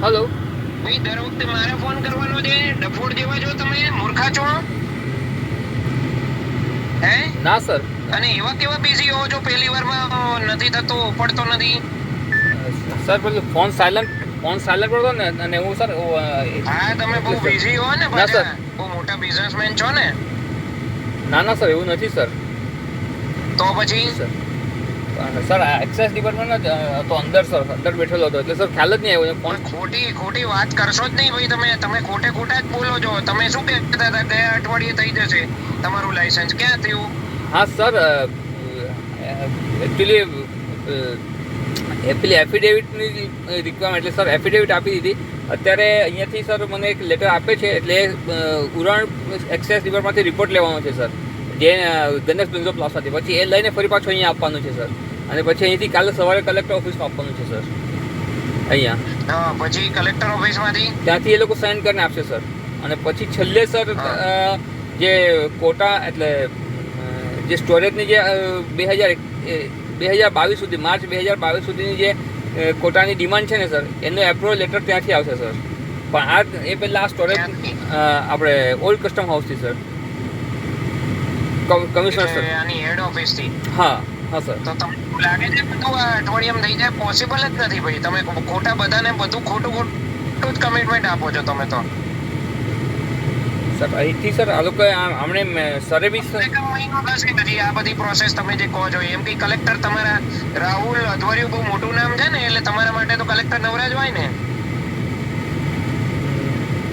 Hello. ભાઈ દર વખતે મારે ફોન કરવાનો છે. ડફોડ જેવા છો તમે મૂર્ખા છો. હે? ના સર અને એવા કેવા બિઝી હો છો? પહેલી વારમાં નથી થતો પડતો નથી. સર પેલું ફોન સાયલન્ટ ફોન સાયલન્ટ પડતો ને અને હું સર હા તમે બહુ બિઝી હો ને ના, સર. બહુ મોટા બિઝનેસમેન છો ને. ના ના સર એવું નથી સર તો પછી? સર સર એક્સાઇઝ ડિપાર્ટમેન્ટ તો અંદર સર અંદર બેઠેલો હતો. એટલે સર ખ્યાલ જ નહીં આવ્યો. ફોન ખોટી ખોટી વાત કરશો જ નહીં ભાઈ તમે. તમે ખોટે ખોટા જ બોલો છો. તમે શું કહેતા હતા? ગયા અઠવાડિયે થઈ જશે તમારું લાયસન્સ ક્યાં થયું? હા સર એકચ્યુઅલી પેલી એફિડેવિટની રિક્વાયરમેન્ટ એટલે સર એફિડેવિટ આપી દીધી. અત્યારે અહીંયાથી સર મને એક લેટર આપે છે એટલે ઉરાણ એક્સાઇઝ ડિપાર્ટમાંથી રિપોર્ટ લેવાનો છે સર. જે ગણેશ બેન્ઝો પ્લાસમાંથી પછી એ લઈને ફરી પાછું અહીંયા આપવાનું છે સર. અને પછી અહીંથી કાલે સવારે કલેક્ટર ઓફિસમાં આપવાનું છે સર અહીંયા. પછી કલેક્ટર ઓફિસમાંથી ત્યાંથી એ લોકો સાઇન કરીને આપશે સર અને પછી છેલ્લે સર જે કોટા એટલે જે સ્ટોરેજની જે બે હજાર બે હજાર બાવીસ સુધી માર્ચ બે હજાર બાવીસ સુધીની જે કોટાની ડિમાન્ડ છે ને સર એનો એપ્રુવલ લેટર ત્યાંથી આવશે સર પણ આ એ પહેલાં આ સ્ટોરેજ આપણે ઓલ્ડ કસ્ટમ હાઉસથી સર કમિશનર સર હેડ ઓફિસથી હા. હા સર. તો તમને લાગે છે બધું આ અઠવાડિયામાં થઈ જાય? પોસિબલ જ નથી ભાઈ. તમે ખોટા બધાને બધું ખોટું ખોટું જ કમિટમેન્ટ આપો છો તમે તો. સર અહીંથી સર આ લોકો આમ- સર્વિસ મહિનો થશે હજી આ બધી પ્રોસેસ તમે જે કહો છો એમ કે કલેક્ટર તમારા રાહુલ અધવરિયું બહુ મોટું નામ છે ને એટલે તમારા માટે તો કલેક્ટર નવરાજ હોય ને?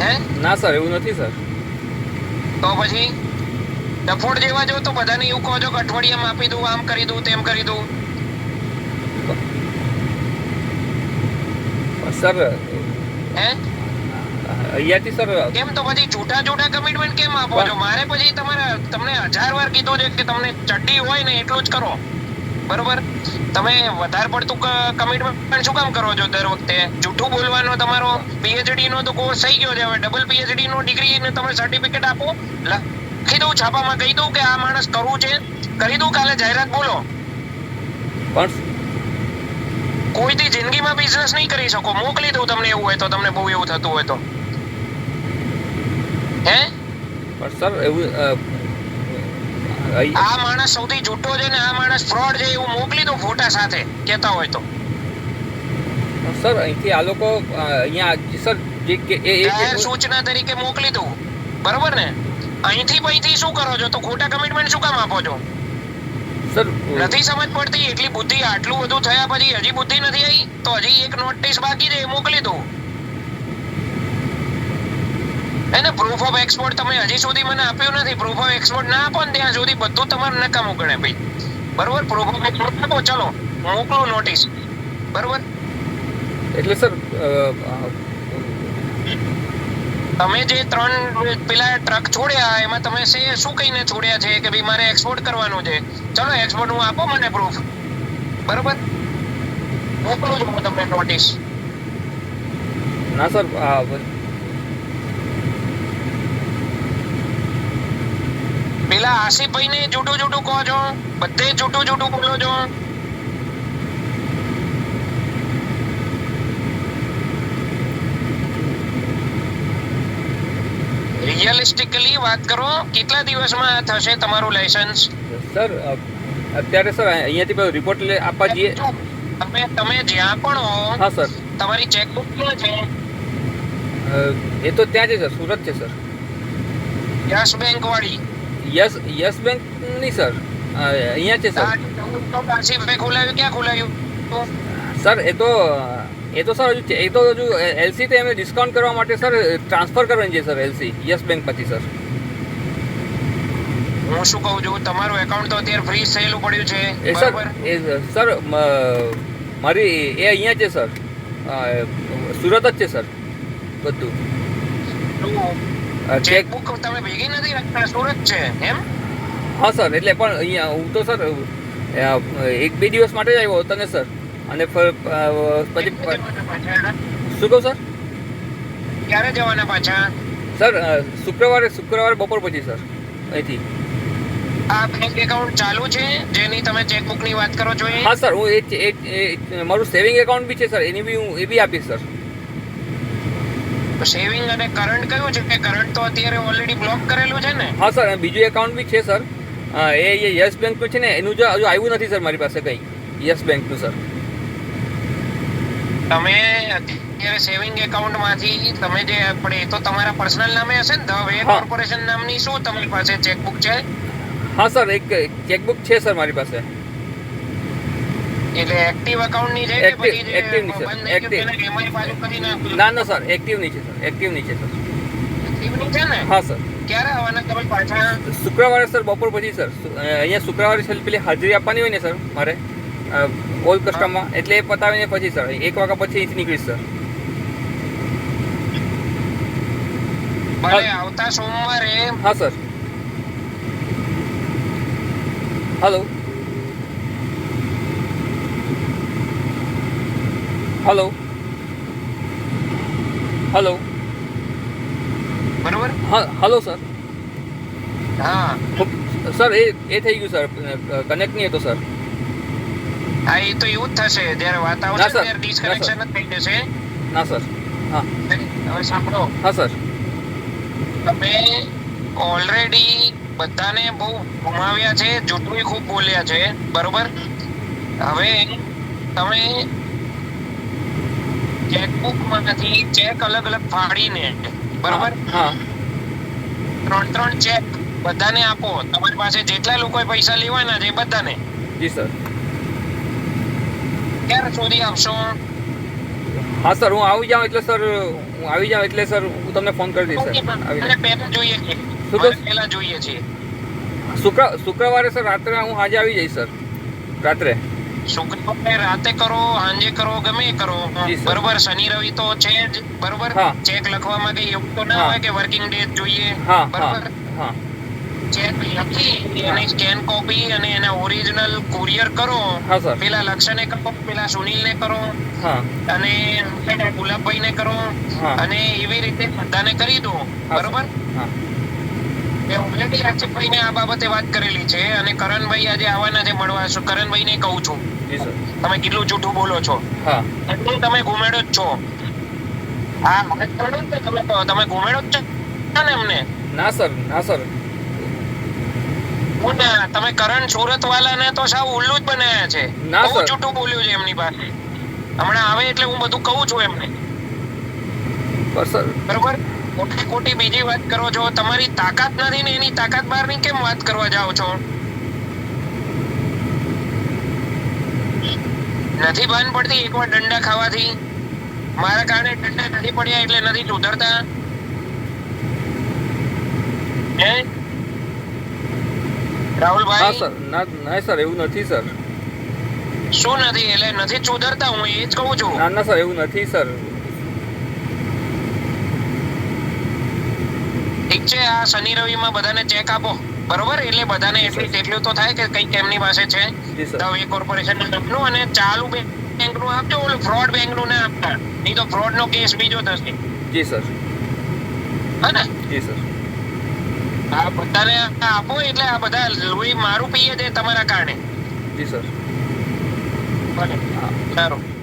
હે? ના સર એવું નથી સર. તો પછી? ડફોડ જેવા જો તો બધાને એવું કહો છો કે અઠવાડિયામાં આપી દઉં આમ કરી દઉં તેમ કરી દઉં. સર હે? અહીંયાથી સર કેમ? તો પછી જૂઠા જૂઠા કમિટમેન્ટ કેમ આપો છો? મારે પછી તમારે તમને હજાર વાર કીધો છે કે તમને ચડ્ડી હોય ને એટલું જ કરો. બરોબર? તમે વધારે પડતું કમિટમેન્ટ શું કામ કરો છો દર વખતે? જૂઠું બોલવાનો તમારો પીએચડી નો તો કોર્સ થઈ ગયો છે. હવે ડબલ પીએચડી નો ડિગ્રી ને તમે સર્ટિફિકેટ આપો. લખી દઉં છાપામાં કહી દઉં કે આ માણસ કરવું છે. કરી દઉં કાલે જાહેરાત બોલો. પણ કોઈથી જિંદગીમાં બિઝનેસ નહીં કરી શકો. મોકલી દઉં તમને એવું હોય તો તમને બહુ એવું થતું હોય તો. હે? પણ સર એવું આ માણસ સૌથી જૂઠો છે ને આ માણસ ફ્રોડ છે એવું મોકલી દો ફોટા સાથે કહેતા હોય તો. સર અહીંથી આ લોકો અહીંયા સર જે સૂચના તરીકે મોકલી દઉં. બરોબર ને? અહીંથી પહીથી શું કરો છો? તો ખોટા કમિટમેન્ટ શું કામ આપો છો? સર નથી સમજ પડતી એટલી બુદ્ધિ આટલું બધું થયા પછી હજી બુદ્ધિ નથી આવી? તો હજી એક નોટિસ બાકી છે મોકલી દો એને પ્રૂફ ઓફ એક્સપોર્ટ તમે હજી સુધી મને આપ્યું નથી. પ્રૂફ ઓફ એક્સપોર્ટ ના આપો ને ત્યાં સુધી બધું તમારું નકામું ગણે ભાઈ. બરોબર? પ્રૂફ ઓફ એક્સપોર્ટ આપો ચલો મોકલો નોટિસ બરોબર? એટલે સર તમે જે ત્રણ પેલા ટ્રક છોડ્યા એમાં તમે શું કહીને છોડ્યા છે કે ભાઈ મારે એક્સપોર્ટ કરવાનું છે? ચલો એક્સપોર્ટ હું આપો મને પ્રૂફ બરોબર? મોકલું છું હું તમને નોટિસ ના સર પેલા આસિફભાઈ ને જૂઠું જૂઠું કહો છો. બધે જૂઠું જૂઠું બોલો છો. રિયલિસ્ટિકલી વાત કરો કેટલા દિવસમાં થશે તમારું લાયસન્સ? સર અત્યારે સર અહીંયાથી રિપોર્ટ લે આપવા જઈએ. તમે તમે જ્યાં પણ હો હા સર. તમારી ચેકબુક ક્યાં છે? એ તો ત્યાં છે સર સુરત છે સર. યસ બેંક વાળી યસ યસ બેંક નહીં સર. અહીંયા છે સર. આસિફભાઈ ખોલાવ્યું. ક્યાં ખોલાવ્યું? સર એ તો એ તો સર હજુ એ તો હજુ એલસી તો એમને ડિસ્કાઉન્ટ કરવા માટે સર ટ્રાન્સફર કરવાની છે સર એલસી યસ બેંક પછી સર. હું શું કહું છું? તમારું એકાઉન્ટ તો અત્યારે ફ્રીઝ થયેલું પડ્યું છે. એ સર એ સર મારી એ અહીંયા છે સર. સુરત જ છે સર બધું. ચેકબુક તમે ભેગી નથી સુરત છે એમ? હા સર એટલે પણ અહીંયા હું તો સર એક બે દિવસ માટે જ આવ્યો હતો ને સર. અને પછી શું કહું સર? ક્યારે જવાના પાછા? સર શુક્રવારે શુક્રવારે બપોર પછી સર અહીંથી. આ બેંક એકાઉન્ટ ચાલુ છે? જેની તમે ચેકબુકની વાત કરો છો હા સર હું એ મારું સેવિંગ એકાઉન્ટ બી છે સર એની બી હું એ બી આપીશ સર. સેવિંગ અને કરંટ કયું છે? કે કરંટ તો અત્યારે ઓલરેડી બ્લોક કરેલું છે ને? હા સર બીજું એકાઉન્ટ બી છે સર. એ એ યસ બેંકનું છે ને એનું જો હજુ આવ્યું નથી સર મારી પાસે કંઈ. યસ બેંકનું સર. તમે અત્યારે સેવિંગ એકાઉન્ટમાંથી તમે જે પણ એ તો તમારા પર્સનલ નામે હશે ને ધ વે. કોર્પોરેશન નામની શું તમારી પાસે ચેકબુક છે? હા સર એક ચેકબુક છે સર મારી પાસે. એટલે એક્ટિવ એકાઉન્ટની છે જે active ની સર. એક્ટિવ ના ના સર એક્ટિવની છે સર. એક્ટિવની છે સર. એક્ટિવની છે ને? હા સર. ક્યારે આવવાના તમે પાછા? શુક્રવારે સર બપોર પછી સર. અહીંયા શુક્રવારે પેલી હાજરી આપવાની હોય ને સર મારે? ઓલ કસ્ટમમાં એટલે એ પતાવીને પછી સર એક વાગ્યા પછી અહીંથી નીકળીશ સર આવતા સોમવારે. હા સર હલો હલો હલો બરોબર? હા હલો સર હા. સર એ એ થઈ ગયું સર કનેક્ટ નહીં હતો સર હા એ તો એવું જ થશે. જ્યારે વાત આવશે ત્યારે ડિસ્કનેક્શન જ થઈ જશે. ના સર. હા. હવે સાંભળો. હા સર. તમે ઓલરેડી બધાને બહુ ગુમાવ્યા છે જૂઠું ખૂબ બોલ્યા છે. બરોબર? હવે તમે ચેકબુકમાંથી ચેક અલગ અલગ ફાડીને બરોબર? ત્રણ ત્રણ ચેક બધાને આપો. તમારી પાસે જેટલા લોકોએ પૈસા લેવાના છે બધાને. જી સર. ક્યારે સુધી આવશો હા સર હું આવી જાઉં એટલે સર હું આવી જાઉં એટલે સર હું તમને ફોન કરી દઈશ સર. પહેલા જોઈએ છે? પહેલા જોઈએ છે. શુક્ર શુક્રવારે સર રાત્રે હું હાજર આવી જઈશ સર. રાત્રે. શુક્રવારે રાતે કરો સાંજે કરો ગમે કરો. બરોબર શનિ રવિ તો છે જ. બરોબર. ચેક લખવામાં કઈ એવું તો ના હોય કે વર્કિંગ ડે જોઈએ? બરોબર? હા. ચેક લખી એની સ્કેન કોપી અને એના ઓરિજિનલ કુરિયર કરો. પેલા લક્ષણે કરો પેલા સુનિલને કરો. અને ગુલાબભાઈ ને કરો. અને એવી રીતે બધાને કરી દો. બરોબર? આ બાબતે વાત કરેલી છે અને કરણભાઈ આજે આવવાના છે મળવા. છો કરણભાઈને કહું છું? તમે કેટલું જૂઠું બોલો છો? એટલું તમે ઘુમેડો જ છો. હા તમે તમે ઘુમેડો જ છો ને એમને? ના સર ના સર ના તમે કરણ સુરત વાળાને તો સાવ ઉલ્લુ જ બનાયા છે. ના, બહુ જૂઠું બોલ્યું છે એમની પાસે. હમણાં આવે એટલે હું બધું કહું છું એમને. બરોબર? ખોટી ખોટી બીજી વાત કરો છો. તમારી તાકાત નથી ને એની તાકાત બહારની કેમ વાત કરવા જાઓ છો? નથી ભાન પડતી એકવાર દંડા ખાવાથી? મારા કારણે દંડા નથી પડ્યા એટલે નથી સુધરતા? હા? રાહુલભાઈ? સર. ના ના સર એવું નથી સર. શું નથી? એટલે નથી સુધરતા હું એ જ કહું છું. ના ના સર એવું નથી સર. ઠીક છે આ શનિ રવિમાં બધાને ચેક આપો. બરોબર? એટલે બધાને એટલી એટલું તો થાય કે કંઈક એમની પાસે છે. જી સર. ધ વે કોર્પોરેશનનું અને ચાલુ બેંકનું આપજો ઓલું ફ્રોડ બેંકનું ના આપતા. નહીં તો ફ્રોડ નો કેસ બીજો થશે. જી સર. હા ને? જી સર. આ બધાને આપો એટલે આ બધા લોહી મારું પીએ છે તમારા કારણે. જી સર. ભલે સારું.